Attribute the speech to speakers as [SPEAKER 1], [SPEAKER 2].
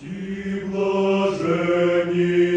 [SPEAKER 1] ті блажені.